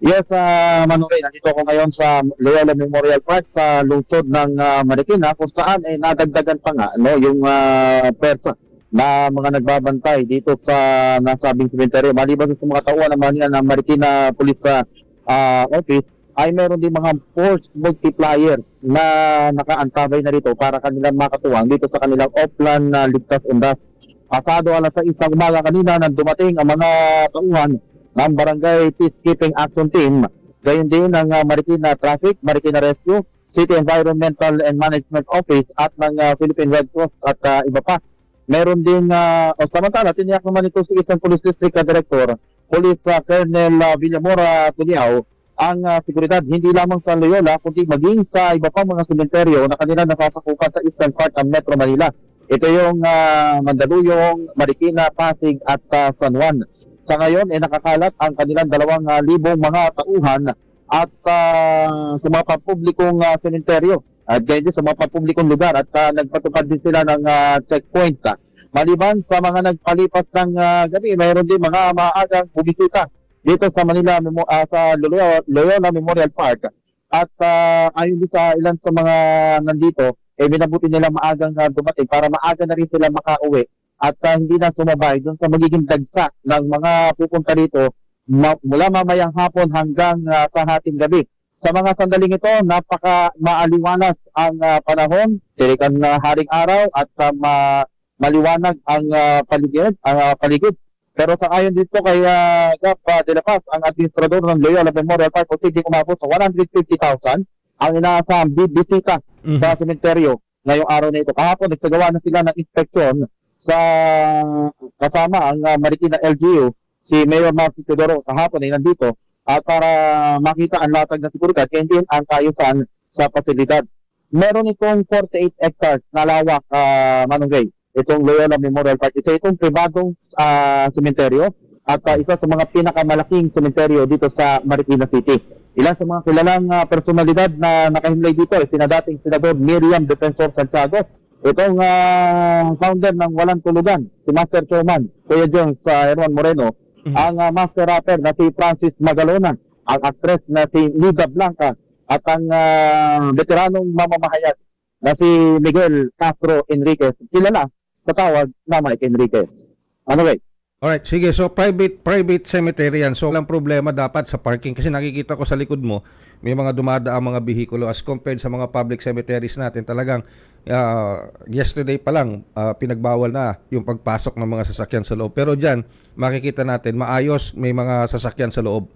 Yes, uh, Manuel, nandito ako ngayon sa Loyola Memorial Park sa lungsod ng uh, Marikina kung saan ay nadagdagan pa nga no, yung uh, persa na mga nagbabantay dito sa nasabing cemetery. Maliban sa mga tauhan naman yan ng Marikina Police uh, Office, ay meron din mga force multiplier na nakaantabay na rito para kanilang makatuwang dito sa kanilang offline na ligtas and dust. Pasado alas sa isang umaga kanina nang dumating ang mga tauhan ng Barangay Peacekeeping Action Team, gayon din ng uh, Marikina Traffic, Marikina Rescue, City Environmental and Management Office at ng uh, Philippine Red Cross at uh, iba pa. Meron din, uh, o samantala, tiniyak naman ito si isang Police District uh, Director, Police uh, Colonel uh, Villamora Tuliao, ang uh, seguridad hindi lamang sa Loyola, kundi maging sa iba pa mga sementeryo na kanila nasasakupan sa eastern part ng Metro Manila. Ito yung uh, Mandaluyong, Marikina, Pasig at uh, San Juan. Sa ngayon, eh, nakakalat ang kanilang dalawang uh, libong mga tauhan at uh, sa mga pampublikong uh, sementeryo at ganyan din sa mga pampublikong lugar at uh, nagpatupad din sila ng uh, checkpoint. Uh. Maliban sa mga nagpalipas ng uh, gabi, mayroon din mga maagang bumisita dito sa Manila Memo- uh, sa Loyola, Memorial Park. At uh, ayon din sa ilan sa mga nandito, eh minabuti nila maagang uh, dumating para maaga na rin sila makauwi at uh, hindi na sumabay dun sa magiging dagsa ng mga pupunta dito ma- mula mamayang hapon hanggang uh, sa hating gabi. Sa mga sandaling ito, napaka maaliwanas ang uh, panahon, tirikan na haring araw at uh, ma- maliwanag ang uh, paligid, ang uh, paligid. Pero sa ayon dito kay uh, Gap uh, De La Paz, ang administrador ng Loyola Memorial Park, hindi umabot sa 150,000 ang inaasahang bibisita Mhm. sa sementeryo ngayong araw na ito. Kahapon, nagsagawa na sila ng inspeksyon sa kasama ang uh, Marikina LGU, si Mayor Marcos Teodoro kahapon ay nandito at para makita ang latag na seguridad kaya hindi ang kaayusan sa pasilidad. Meron itong 48 hectares na lawak, uh, Manong itong Loyola Memorial Park. Isa itong pribadong uh, sementeryo at uh, isa sa mga pinakamalaking sementeryo dito sa Marikina City. Ilan sa mga kilalang uh, personalidad na nakahimlay dito ay sinadating Senador Miriam Defensor Santiago. Itong uh, founder ng Walang Tulugan, si Master Showman, Kuya Jones sa Herman Moreno, Mhm. ang uh, master rapper na si Francis Magalona, ang actress na si Nida Blanca, at ang uh, veteranong mamamahayag na si Miguel Castro Enriquez, kilala sa tawag na Mike Enriquez. Ano ba? Alright, sige. So, private private cemetery yan. So, walang problema dapat sa parking. Kasi nakikita ko sa likod mo, may mga dumadaang mga bihikulo as compared sa mga public cemeteries natin. Talagang, ah, yesterday pa lang, ah, pinagbawal na yung pagpasok ng mga sasakyan sa loob. Pero dyan, makikita natin, maayos, may mga sasakyan sa loob.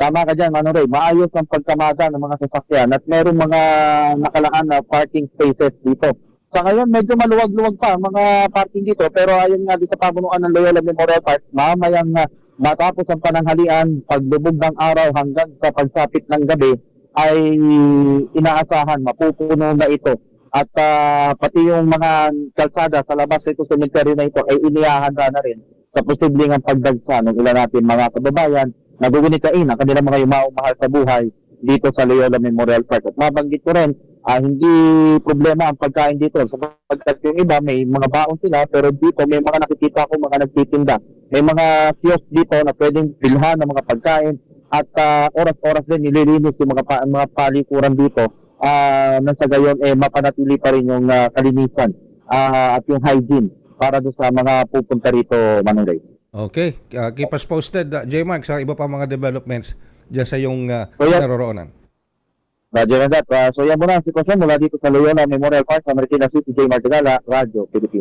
Tama ka dyan, Mano Ray. Maayos ang pagkamada ng mga sasakyan at merong mga nakalaan na parking spaces dito. Sa ngayon, medyo maluwag-luwag pa mga parking dito pero ayon nga dito sa pamunuan ng Loyola Memorial Park, mamayang uh, matapos ang pananghalian, paglubog ng araw hanggang sa pagsapit ng gabi, ay inaasahan, mapupuno na ito. At ah, pati yung mga kalsada sa labas nito sa cemetery na ito ay inihahanda na rin sa posibleng ang pagdagsa ng ilan natin mga kababayan na gugunitahin ang kanilang mga yumaong mahal sa buhay dito sa Loyola Memorial Park. At mabanggit ko rin, ah, hindi problema ang pagkain dito. Sapagkat yung iba, may mga baon sila, pero dito may mga nakikita ko mga nagtitinda. May mga kiosk dito na pwedeng bilhan ng mga pagkain at ah, oras-oras din nililinis yung mga, pa- mga palikuran dito ah nang sa gayon eh mapanatili pa rin yung ah, kalinisan ah, at yung hygiene para doon sa mga pupunta rito, Manong Ray. Okay, ah, keep us posted, uh, J-Mark, sa iba pa mga developments dyan sa yung uh, So, naroroonan. Radyo Mandat. Ah, so yan muna ang sitwasyon mula dito sa Loyola Memorial Park sa Marikina City, J. Martigala, Radyo Pilipinas.